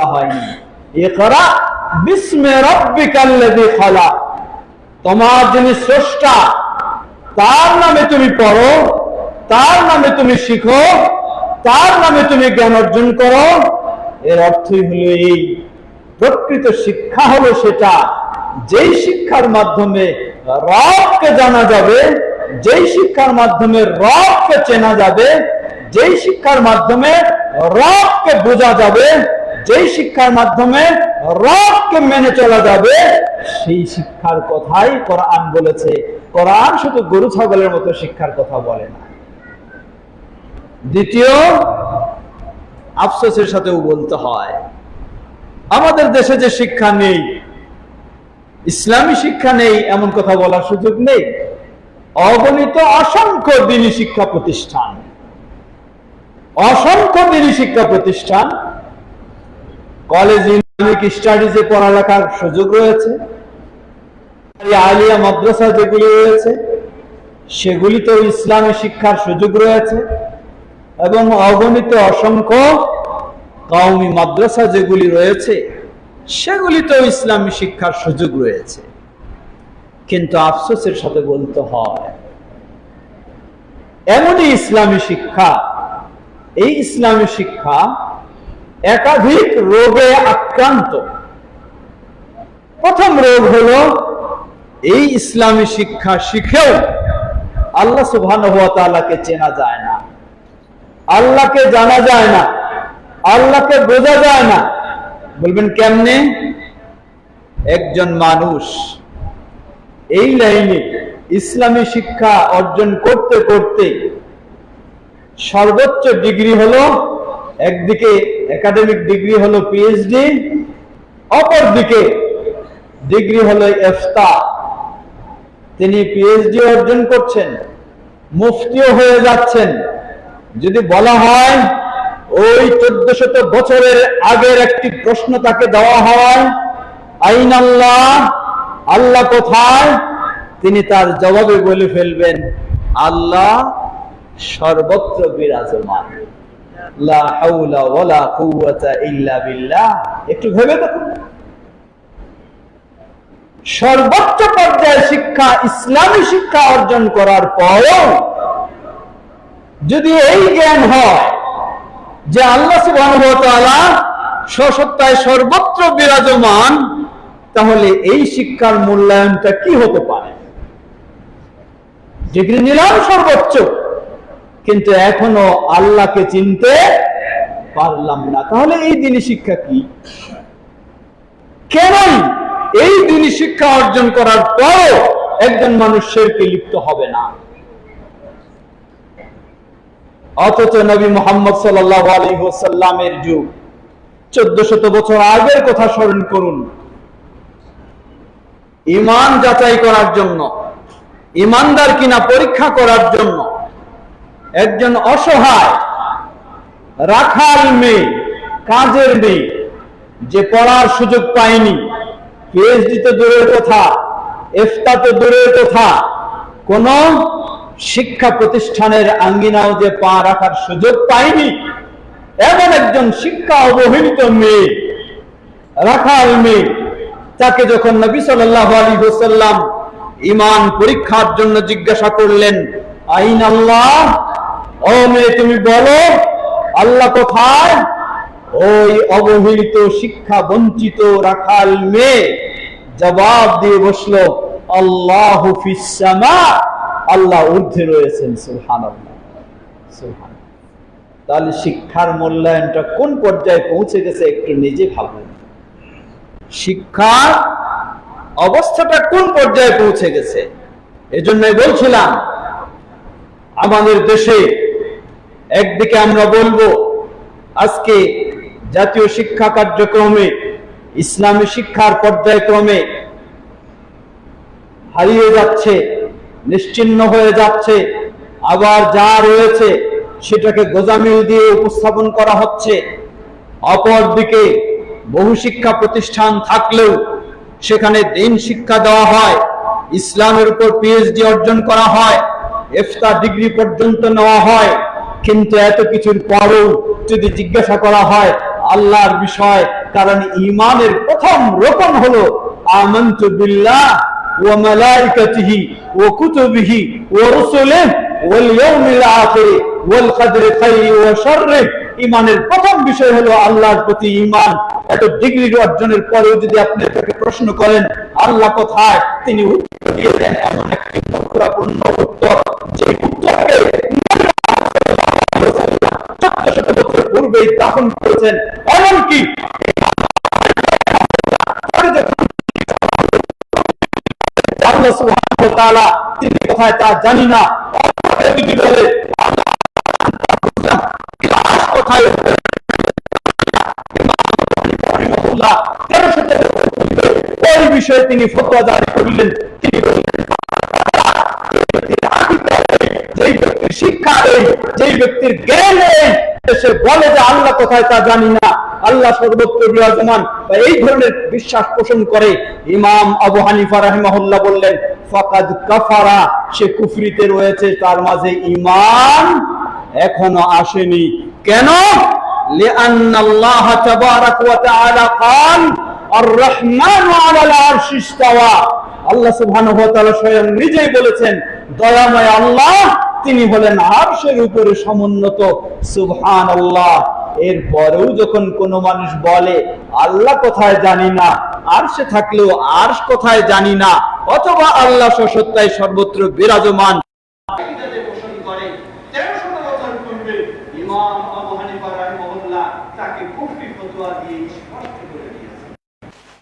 বলা হয়নি। ইকরা বিস্মে রব্বিকাল্লাযী খালাক। তোমার যিনি স্রষ্টা, তার নামে তুমি পড়ো, তার নামে তুমি শিখো, তার নামে তুমি জ্ঞান অর্জন করো। এর অর্থই হলো এই, প্রকৃত শিক্ষা হলো সেটা। যেই শিক্ষার মাধ্যমে রবকে জানা যাবে, যেই শিক্ষার মাধ্যমে রবকে চেনা যাবে, যেই শিক্ষার মাধ্যমে রবকে বোঝা যাবে যেই শিক্ষার মাধ্যমে রবকে মেনে চলা যাবে, সেই শিক্ষার কথাই কোরআন বলেছে। কোরআন শুধু গরু, ছাগলের মতো শিক্ষার কথা বলে না। দ্বিতীয়, আফসোসের সাথেও বলতে হয়, আমাদের দেশে যে শিক্ষা নেই, ইসলামী শিক্ষা নেই, এমন কথা বলার সুযোগ নেই। অগণিত অসংখ্য দিনী শিক্ষা প্রতিষ্ঠান, অসংখ্য দিনী শিক্ষা প্রতিষ্ঠান কলেজ ইসলামিক স্টাডিজে পড়ালেখার সুযোগ রয়েছে। আলিয়া মাদ্রাসা যেগুলি রয়েছে, সেগুলিতেও ইসলামী শিক্ষার সুযোগ রয়েছে এবং অগণিত অসংখ্য কওমি মাদ্রাসা যেগুলি রয়েছে, সেগুলিতেও ইসলামী শিক্ষার সুযোগ রয়েছে। কিন্তু আফসোসের সাথে বলতে হয়, এমনই ইসলামী শিক্ষা, এই ইসলামী শিক্ষা একাধিক রোগে আক্রান্ত। প্রথম রোগ হল এই ইসলামী শিক্ষা শিখেও আল্লাহ সুবহান চেনা যায় না। আল্লাহকে জানা যায় না, আল্লাহকে বোঝা যায় না। বলবেন, কেমনে? একজন মানুষ এই লাইনে ইসলামী শিক্ষা অর্জন করতে করতে সর্বোচ্চ ডিগ্রি হলো একদিকে একাডেমিক ডিগ্রি হলো পিএইচডি অপরদিকে ডিগ্রি হলো এফতা তিনি পিএইচডি অর্জন করছেন, মুফতিও হয়ে যাচ্ছেন। যদি বলা হয়, ওই চোদ্দ শত বছরের আগের একটি প্রশ্ন তাকে দেওয়া হয়, আইন আল্লাহ আল্লাহ কোথায়? তিনি তার জবাবে বলে ফেলবেন, আল্লাহ সর্বত্র বিরাজমান। লা হাওলা ওয়ালা কুওয়াতা একটু ভেবে দেখুন। সর্বোচ্চ পর্যায়ে শিক্ষা, ইসলামী শিক্ষা অর্জন করার পরও যদি এই জ্ঞান হয় যে আল্লাহ তাআলা সসত্তায় সর্বত্র বিরাজমান, তাহলে এই শিক্ষার মূল্যায়নটা কি হতে পারে? ডিগ্রি নিলাম সর্বোচ্চ। কিন্তু এখনও আল্লাহকে চিনতে পারলাম না। তাহলে এই দিনই শিক্ষা কি? কেনই এই দিনই শিক্ষা অর্জন করার পরও একজন মানুষ শেরকে লিপ্ত হবে না। অথচ নবী মোহাম্মদ সাল্লামের যুগ চোদ্দ শত বছর আগের কথা স্মরণ করুন। ইমান যাচাই করার জন্য ইমানদার কিনা পরীক্ষা করার জন্য একজন অসহায়, রাখাল মেয়ে, কাজের মেয়ে, যে পড়ার সুযোগ পায়নি পিএইচডি তো দূরের কথা এফতা তো দূরের কথা, কোন শিক্ষা প্রতিষ্ঠানের আঙ্গিনাও যে পা রাখার সুযোগ পায়নি, এমন একজন শিক্ষা অবহেলিত মেয়ে, রাখাল মেয়ে, তাকে যখন নবী সাল্লাহ আলী হোসাল্লাম ইমান পরীক্ষার জন্য জিজ্ঞাসা করলেন, আইন আল্লাহ? ও মেয়ে, তুমি বলো, আল্লাহ কোথায়? ওই অবহেলিত, শিক্ষা বঞ্চিত, রাখাল মেয়ে জবাব দিয়ে বসল, আল্লাহ আল্লাহ ঊর্ধ্বে রয়েছেন সুলহান তাহলে শিক্ষার মূল্যায়নটা কোন পর্যায়ে পৌঁছে গেছে একটু নিজে ভাবুন। শিক্ষার অবস্থাটা কোন পর্যায়ে পৌঁছে গেছে? এজন্যই বলছিলাম, আমাদের দেশে একদিকে আমরা বলব, আজকে জাতীয় শিক্ষা কার্যক্রমে, ইসলামী শিক্ষার পর্যায়ক্রমে হারিয়ে যাচ্ছে, নিশ্চিন্ন হয়ে যাচ্ছে, আবার যা রয়েছে সেটাকে গোজামিল দিয়ে উপস্থাপন করা হচ্ছে। অপরদিকে বহু শিক্ষা প্রতিষ্ঠান থাকলেও সেখানে দিন শিক্ষা দেওয়া হয়, ইসলামের উপর পিএইচডি অর্জন করা হয় এফতা ডিগ্রি পর্যন্ত নেওয়া হয়। কিন্তু এত কিছুর পরেও যদি জিজ্ঞাসা করা হয়, আল্লাহর বিষয়, কারণ ইমানের প্রথম রোপণ হলো, আমন্তু বিল্লাহ ওয়া মালাইকাতিহি ওয়া কুতুবিহি ওয়া রুসুলিহি ওয়াল ইয়াউমিল আখির ওয়াল কদরি খাইরি ওয়া শাররি। ইমানের প্রথম বিষয় হলো আল্লাহর প্রতি ইমান এত ডিগ্রি অর্জনের পরেও যদি আপনি তাকে প্রশ্ন করেন, আল্লাহ কোথায়? তিনি উত্তর দিয়ে দেন, এমন একটি উত্তর, যে উত্তরকে পূর্বেই দাফন করেছেন। এমনকি তিনি কোথায় তা জানি না। বিষয়ে তিনি ফতোয়া জারি করলেন। যেই ব্যক্তির শিক্ষা নেই যেই ব্যক্তির জ্ঞান নেই সে বলে যে আল্লাহ কোথায় তা জানি না আল্লাহ সর্বত্র বিরাজমান বা এই ধরনের বিশ্বাস পোষণ করে ইমাম আবু হানিফা রাহিমাহুল্লাহ বললেন ফাকাদ কাফারা সে কুফরিতে রয়েছে তার মাঝে ইমান এখনো আসেনি কেন لأن الله تبارك وتعالى قال الرحمن على العرش استوى আল্লাহ সুবহানাহু ওয়া তাআলা স্বয়ং নিজেই বলেছেন দয়াময় আল্লাহ তিনি বলেন, আরশের উপরে সমুন্নত সুহান আল্লাহ এরপরেও যখন কোনো মানুষ বলে, আল্লাহ কোথায় জানি না আর সে থাকলেও আর কোথায় জানি না, অথবা আল্লাহ সসত্তায় সর্বত্র বিরাজমান।